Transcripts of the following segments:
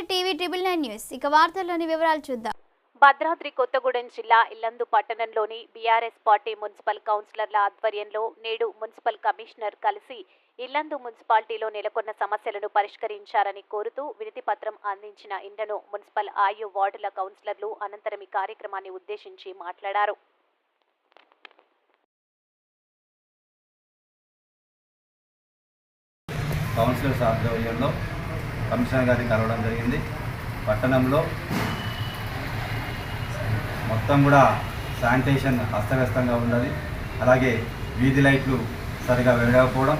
నమస్తే TV triple nine news. ఇక వార్తల్లోని వివరాలు చూద్దాం. భద్రాద్రి కొత్తగూడెం జిల్లా ఇల్లందు పట్టణంలోని బీఆర్ఎస్ పార్టీ మున్సిపల్ కౌన్సిలర్ల ఆధ్వర్యంలో నేడు మున్సిపల్ కమిషనర్ కలిసి ఇల్లందు మున్సిపాలిటీలో నెలకొన్న సమస్యలను పరిష్కరించాలని కోరుతూ వినతి పత్రం అందించిన ఇండను మున్సిపల్ ఆయు వార్డుల కౌన్సిలర్లు అనంతరం ఈ కార్యక్రమాన్ని ఉద్దేశించి మాట్లాడారు. కౌన్సిలర్స్ ఆధ్వర్యంలో కమిషనర్ గారిని కలవడం జరిగింది. పట్టణంలో మొత్తం కూడా శానిటేషన్ అస్తవ్యస్తంగా ఉన్నది. అలాగే వీధి లైట్లు సరిగా వెలగకపోవడం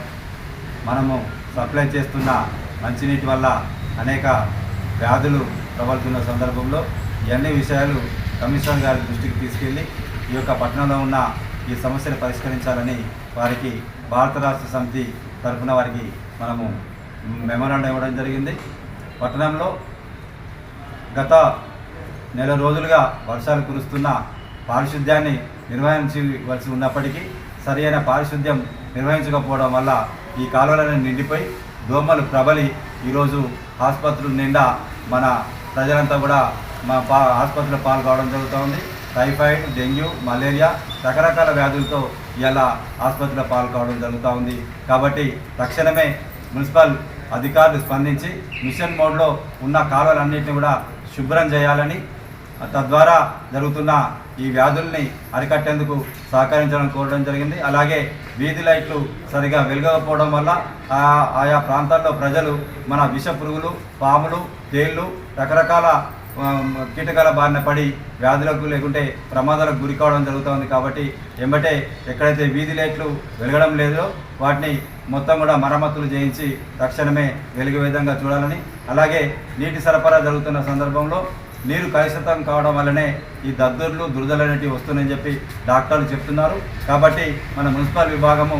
మనము సప్లై చేస్తున్న మంచినీటి వల్ల అనేక వ్యాధులు ప్రబలుతున్న సందర్భంలో ఇవన్నీ విషయాలు కమిషనర్ గారి దృష్టికి తీసుకెళ్ళి ఈ యొక్క పట్టణంలో ఉన్న ఈ సమస్యను పరిష్కరించాలని వారికి భారత రాష్ట్ర సమితి తరఫున వారికి మనము మెమోరాండం ఇవ్వడం జరిగింది. పట్టణంలో గత నెల రోజులుగా వర్షాలు కురుస్తున్న పారిశుద్ధ్యాన్ని నిర్వహించవలసి ఉన్నప్పటికీ సరైన పారిశుద్ధ్యం నిర్వహించకపోవడం వల్ల ఈ కాలువలను నిండిపోయి దోమలు ప్రబలి ఈరోజు ఆసుపత్రుల నిండా మన ప్రజలంతా కూడా మా పా ఆసుపత్రిలో పాల్గొనడం జరుగుతోంది. టైఫాయిడ్ డెంగ్యూ మలేరియా రకరకాల వ్యాధులతో ఇలా ఆసుపత్రిలో పాల్గొనడం జరుగుతూ ఉంది కాబట్టి తక్షణమే మున్సిపల్ అధికారులు స్పందించి మిషన్ మోడ్లో ఉన్న కాలువలన్నింటినీ కూడా శుభ్రం చేయాలని తద్వారా జరుగుతున్న ఈ వ్యాధుల్ని అరికట్టేందుకు సహకరించాలని కోరడం జరిగింది. అలాగే వీధి లైట్లు సరిగా వెలగకపోవడం వల్ల ఆ- ఆయా ప్రాంతాల్లో ప్రజలు మన విష పురుగులు పాములు తేళ్ళు రకరకాల కీటకాల బారిన పడి వ్యాధులకు లేకుంటే ప్రమాదాలకు గురి కావడం జరుగుతుంది కాబట్టి ఎంబటే ఎక్కడైతే వీధి లైట్లు వెలగడం లేదో వాటిని మొత్తం కూడా మరమ్మతులు చేయించి తక్షణమే వెలిగే విధంగా చూడాలని అలాగే నీటి సరఫరా జరుగుతున్న సందర్భంలో నీరు కలుషితం కావడం వల్లనే ఈ దద్దుర్లు దురదలు అనేటివి వస్తున్నాయని చెప్పి డాక్టర్లు చెప్తున్నారు. కాబట్టి మన మున్సిపల్ విభాగము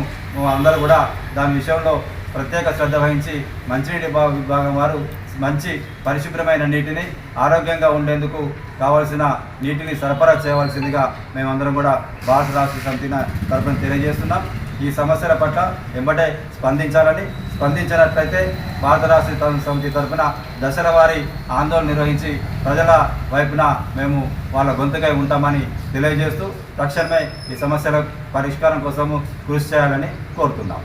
అందరూ కూడా దాని విషయంలో ప్రత్యేక శ్రద్ధ వహించి మంచినీటి విభాగం వారు మంచి పరిశుభ్రమైన నీటిని ఆరోగ్యంగా ఉండేందుకు కావలసిన నీటిని సరఫరా చేయవలసిందిగా మేమందరం కూడా భారత రాష్ట్ర సమితిన తరఫున తెలియజేస్తున్నాం. ఈ సమస్యల పట్ల వెంబటే స్పందించాలని స్పందించినట్లయితే భారత రాష్ట్ర సమితి తరఫున దశల వారి ఆందోళన నిర్వహించి ప్రజల వైపున మేము వాళ్ళ గొంతుకై ఉంటామని తెలియజేస్తూ తక్షణమే ఈ సమస్యల పరిష్కారం కోసము కృషి చేయాలని కోరుతున్నాం.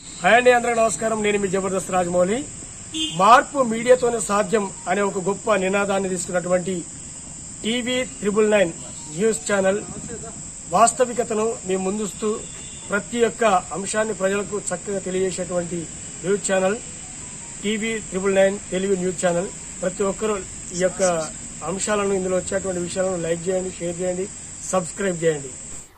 హాయ్ అండి అందరికీ నమస్కారం. నేను మీ జబర్దస్త్ రాజమౌళి. మార్పు మీడియాతోనే సాధ్యం అనే ఒక గొప్ప నినాదాన్ని తీసుకున్నటువంటి TV triple nine news channel వాస్తవికతను మీ ముందుస్తూ ప్రతి ఒక్క అంశాన్ని ప్రజలకు చక్కగా తెలియజేసేటువంటి news channel TV triple nine Telugu news channel. ప్రతి ఒక్కరూ ఈ యొక్క అంశాలను ఇందులో వచ్చేటువంటి విషయాలను లైక్ చేయండి షేర్ చేయండి సబ్స్క్రైబ్ చేయండి.